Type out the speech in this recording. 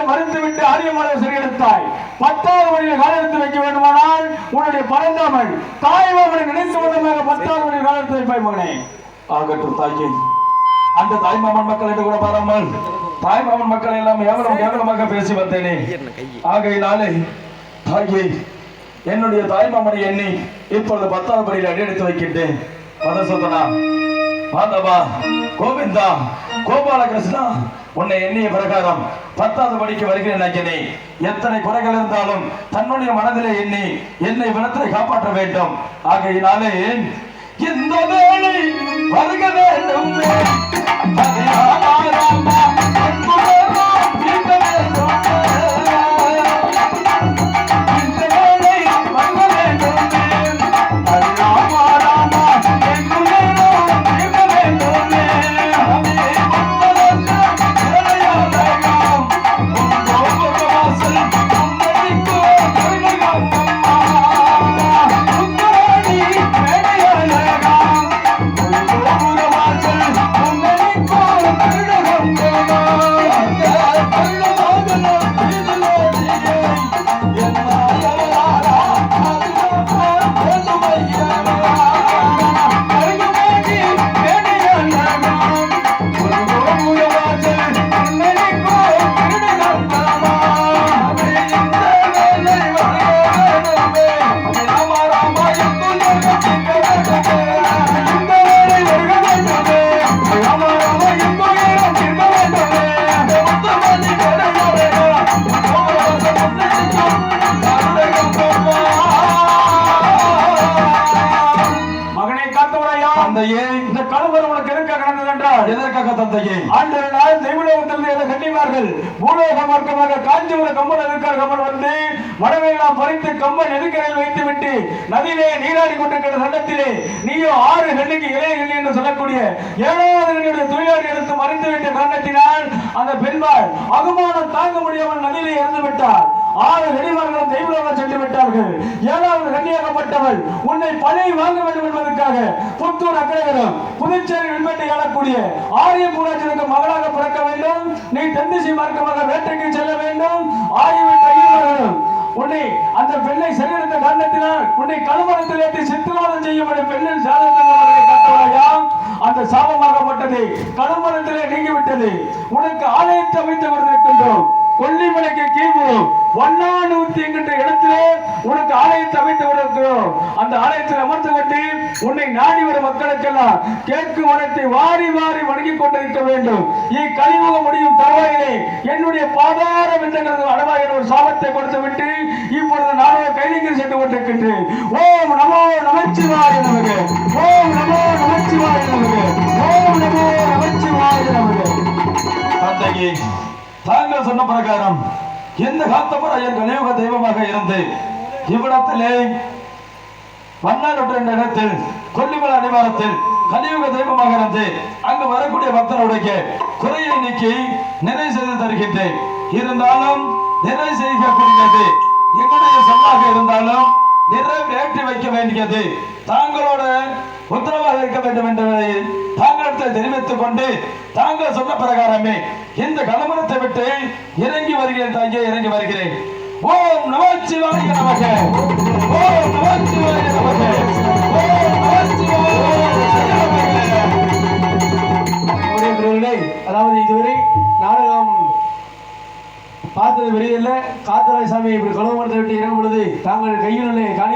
என்று மறுத்துவிட்டு ஆரியமலை சிறையெடுத்தாய் பத்தாவது வழியில் காலெடுத்து வைக்க வேண்டுமானால் உன்னுடைய பரந்தாமல் தாய் மகனை நினைத்து விதமாக பத்தாவது வழியில் காலெடுத்து வைப்பாய் மகனே. ஆகட்டும் தாய்க்கு அந்த தாய்மாமன் மக்கள் என்று கூட பாராமல் தாய்மாமன் மக்கள் எல்லாம் எவ்வளவு கேவலமாக பேசி வந்தேனே. ஆகையினாலே தாயே என்னுடைய தாய்மாமனை எண்ணி இப்பொழுது பத்தாவது படியில் அடியெடுத்து வைக்கின்றேன். மதசூதனா மாதவா கோவிந்தா கோபாலகிருஷ்ணா உன்னை எண்ணிய பிரகாரம் பத்தாவது படிக்கு வருகிறேன் அஞ்சனி எத்தனை குறைகள் இருந்தாலும் தன்னுடைய மனதிலே எண்ணி என்னை வினத்தை காப்பாற்ற வேண்டும். ஆகையினாலே இந்த வருக கலவரம் உனக்கு எதற்காக நடந்தது என்றால் எதற்காக தந்தையே? ஆண்டு நாள் தெய்வலோகத்திலிருந்து எதை கண்டிப்பார்கள் பூலோக மார்க்கமாக காஞ்சிபுர கம்பன் எதிர்க்கிற கம்பன் வந்து மடவையெல்லாம் பறித்து கம்பன் எதிர்க்கரையில் வைத்து விட்டு நதியிலே நீராடி கொண்டிருக்கிற சட்டத்திலே நீயோ ஆறு கண்ணுக்கு இளைய கண்ணி என்று சொல்லக்கூடிய ஏழாவது கண்ணியுடைய தொழிலாளி எடுத்து மறைத்து விட்ட காரணத்தினால் அந்த பெண்பாள் அகுமானம் தாங்க முடியாமல் நதியிலே இறந்து விட்டார் ஆறு நெடிமார்களும் தவறாக சென்று ஏழாவது கண்ணியாகப்பட்டவள் உன்னை பழி வாங்க வேண்டும் என்பதற்காக புத்தூர் அக்ரகரம் புதுச்சேரி வெண்பேட்டை ஆளக்கூடிய ஆரிய பூராஜனுக்கு மகளாக பிறக்க வேண்டும். நீ தென்திசை மார்க்கமாக வேட்டைக்கு செல்ல வேண்டும். ஆயுள் கையில் உன்னை அந்த பெண்ணை சரியான காரணத்தினால் உன்னை கழுமரத்தில் ஏற்றி சித்திரவாதம் செய்யப்படும் பெண்ணின் சாதனை கட்டவரையா அந்த சாபமாகப்பட்டது கழுமரத்திலே நீங்கிவிட்டது. உனக்கு ஆலயத்தை அமைத்து கொண்டிருக்கின்றோம் கொல்லிமலைக்கு கிமு ஒன்னானூத்தி என்கின்ற இடத்திலே உனக்கு ஆலயத்தை அமைத்து கொடுக்கிறோம். அந்த ஆலயத்தில் அமர்ந்து கொண்டு உன்னை நாடி வரும் மக்களுக்கெல்லாம் கேட்கும் வனத்தை வாரி வாரி வணங்கிக் கொண்டிருக்க வேண்டும். இக்கலிமுக முடியும் தருவாயிலே என்னுடைய பாதார வென்றங்கிறது அளவாக ஒரு சாபத்தை கொடுத்து விட்டு இப்பொழுது நானும் கைதிக்கு சென்று கொண்டிருக்கின்றேன். ஓம் நமோ நமச்சிவாய நமக்கு ஓம் நமோ நமச்சிவாய நமக்கு ஓம் நமோ நமச்சிவாய நமக்கு தந்தையே தாங்கள் சொன்ன பிரகாரம் எந்த என் கலியுக தெய்வமாக இருந்து இவ்விடத்திலே மன்னார் என்ற இடத்தில் கொல்லிமலை அடிவாரத்தில் கலியுக தெய்வமாக இருந்து அங்கு வரக்கூடிய பக்தருடைய குறையை நீக்கி நிறை செய்து தருகின்றேன். இருந்தாலும் நிறை செய்யக்கூடியது எங்களுடைய சொல்லாக இருந்தாலும் நிறைவேற்றி வைக்க வேண்டியது. தாங்களோட உத்தரவாக இருக்க வேண்டும் என்ற கருத்தை தெரிவித்துக் கொண்டு தாங்கள் சொன்ன பிரகாரமே இந்த கலமரத்தை விட்டு இறங்கி வருகிறேன் தாங்கே இறங்கி வருகிறேன். ஓம் நமச்சிவாய நமக. ஓம் நமச்சிவாய நமக. ஓம் நமச்சிவாய அதாவது இதுவரை நாடகம் பார்த்தது வெளியில் காத்தராய் சாமி இப்படி கலவரத்தை விட்டு இறங்கும் பொழுது தாங்கள் கையில் காணி